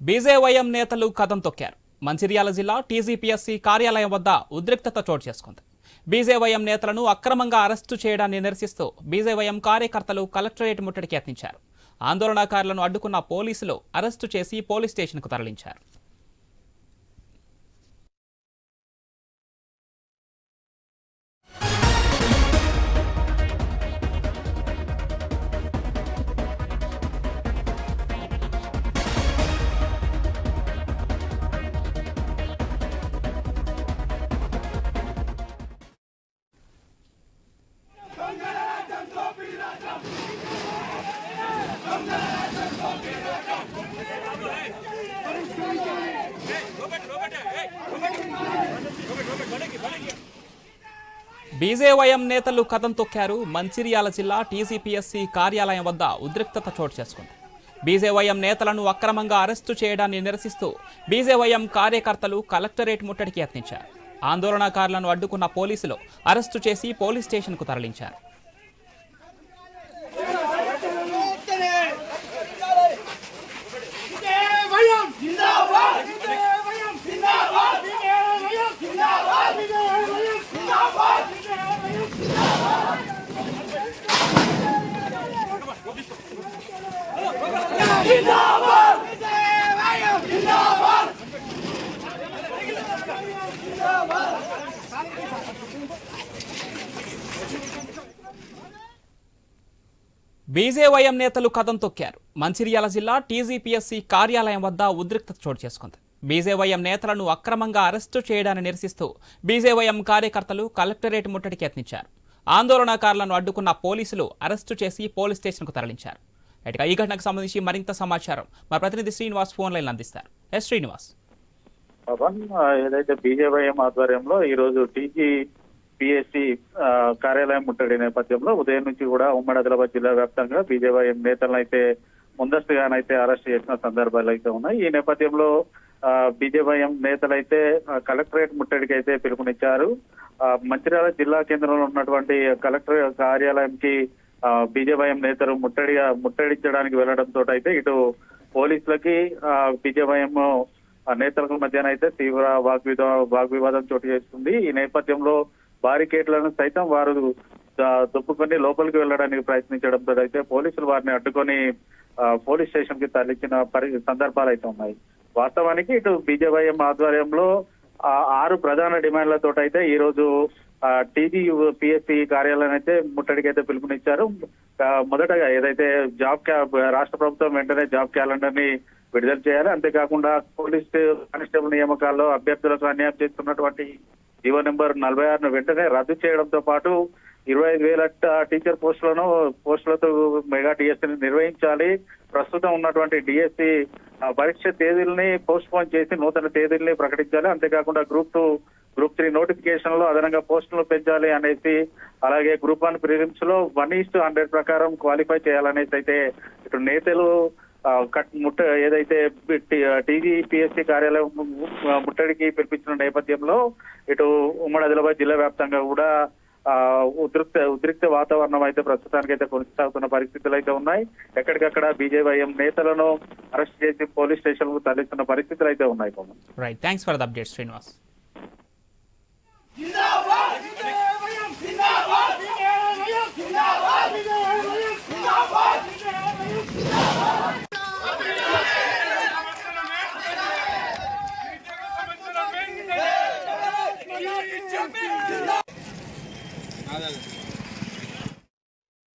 BJYM నేతలు కథం తొక్కారు. మంచిర్యాల జిల్లా టీజీపీఎస్సీ కార్యాలయం వద్ద ఉద్రిక్తత చోటు చేసుకుంది. బీజేవైఎం నేతలను అక్రమంగా అరెస్టు చేయడాన్ని నిరసిస్తూ బీజేవైఎం కార్యకర్తలు కలెక్టరేట్ ముట్టడికి యత్నించారు. ఆందోళనకారులను అడ్డుకున్న పోలీసులు అరెస్టు చేసి పోలీస్ స్టేషన్కు తరలించారు. బీజేవైఎం నేతలు కథం తొక్కారు. మంచిర్యాల జిల్లా టీజీపీఎస్సీ కార్యాలయం వద్ద ఉద్రిక్తత చోటు చేసుకుంది. బీజేవైఎం నేతలను అక్రమంగా అరెస్టు చేయడాన్ని నిరసిస్తూ బీజేవైఎం కార్యకర్తలు కలెక్టరేట్ ముట్టడికి యత్నించారు. ఆందోళనకారులను అడ్డుకున్న పోలీసులు అరెస్టు చేసి పోలీస్ స్టేషన్కు తరలించారు. బీజేవైఎం నేతలు కథం తొక్కారు. మంచిర్యాల జిల్లా టీజీపీఎస్సీ కార్యాలయం వద్ద ఉద్రిక్తత చోటు చేసుకుంది. బీజేవైఎం నేతలను అక్రమంగా అరెస్టు చేయడాన్ని నిరసిస్తూ బీజేవైఎం కార్యకర్తలు కలెక్టరేట్ ముట్టడికి యత్నించారు. ఆందోళనకారులను అడ్డుకున్న పోలీసులు అరెస్టు చేసి పోలీస్ స్టేషన్కు తరలించారు. ఇటుగా ఈ ఘటనకు సంబంధించి మరింత సమాచారం మా ప్రతినిధి శ్రీనివాస్ ఫోన్ లైన్ అందిస్తారు. ఎస్ శ్రీనివాస్. పవన్ ఏదైతే బీజేవైఎం ఆధ్వర్యంలో ఈ రోజు టీజీ పిఎస్సి కార్యాలయం ముట్టడి నేపథ్యంలో ఉదయం నుంచి కూడా ఉమ్మడి ఆదిలాబాద్ జిల్లా వ్యాప్తంగా బీజేవైఎం నేతలను అయితే ముందస్తుగానైతే అరెస్ట్ చేసిన సందర్భాలు అయితే ఉన్నాయి. ఈ నేపథ్యంలో బీజేవైఎం నేతలైతే కలెక్టరేట్ ముట్టడికి అయితే పిలుపునిచ్చారు. ఆ, మంచిర్యాల జిల్లా కేంద్రంలో ఉన్నటువంటి కలెక్టర్ కార్యాలయంకి బీజేవైఎం నేతలు ముట్టడిగా ముట్టడించడానికి వెళ్ళడంతో అయితే ఇటు పోలీసులకి బీజేవైఎం నేతలకు మధ్యన అయితే తీవ్ర వాగ్విద వాగ్వివాదం చోటు చేస్తుంది ఈ నేపథ్యంలో బారికేట్లను సైతం వారు దుప్పుకొని లోపలికి వెళ్ళడానికి ప్రయత్నించడంతో అయితే పోలీసులు వారిని అడ్డుకొని పోలీస్ స్టేషన్కి తరలించిన పరి సందర్భాలు అయితే ఉన్నాయి. వాస్తవానికి ఇటు బీజేవైఎం ఆధ్వర్యంలో ఆరు ప్రధాన డిమాండ్లతో అయితే ఈ రోజు టీజీ పిఎస్సి కార్యాలయం అయితే ముట్టడికి అయితే పిలుపునిచ్చారు మొదటగా ఏదైతే జాబ్ క్యా రాష్ట్ర ప్రభుత్వం వెంటనే జాబ్ క్యాలెండర్ని విడుదల చేయాలి. అంతేకాకుండా పోలీస్ కానిస్టేబుల్ నియామకాల్లో అభ్యర్థులకు అన్యాయం చేస్తున్నటువంటి జీవో నెంబర్ నలభై ఆరును వెంటనే రద్దు చేయడంతో పాటు ఇరవై ఐదు వేల టీచర్ పోస్టులను పోస్టులతో మెగా డిఎస్సీని నిర్వహించాలి. ప్రస్తుతం ఉన్నటువంటి డిఎస్సి పరీక్ష తేదీలని పోస్ట్ పోన్ చేసి నూతన తేదీల్ని ప్రకటించాలి. అంతేకాకుండా గ్రూప్ టూ గ్రూప్ త్రీ నోటిఫికేషన్లో అదనంగా పోస్టులు పెంచాలి అనేసి అలాగే గ్రూప్ వన్ ప్రిలిమ్స్లో వన్ ఈస్ట్ హండ్రెడ్ ప్రకారం క్వాలిఫై చేయాలనేసి అయితే ఇటు నేతలు కట్ ముట్ట ఏదైతే టీజీపీఎస్సీ కార్యాలయం ముట్టడికి పిలిపించిన నేపథ్యంలో ఇటు ఉమ్మడి ఆదిలాబాద్ జిల్లా వ్యాప్తంగా కూడా ఆ, ఉద్రిక్త ఉద్రిక్త వాతావరణం అయితే ప్రస్తుతానికి అయితే కొనసాగుతున్న పరిస్థితులు అయితే ఉన్నాయి. ఎక్కడికక్కడ బీజేవైఎం నేతలను అరెస్ట్ చేసి పోలీస్ స్టేషన్కు తరలిస్తున్న పరిస్థితులు అయితే ఉన్నాయి. Right thanks for the update Srinivas Zindabad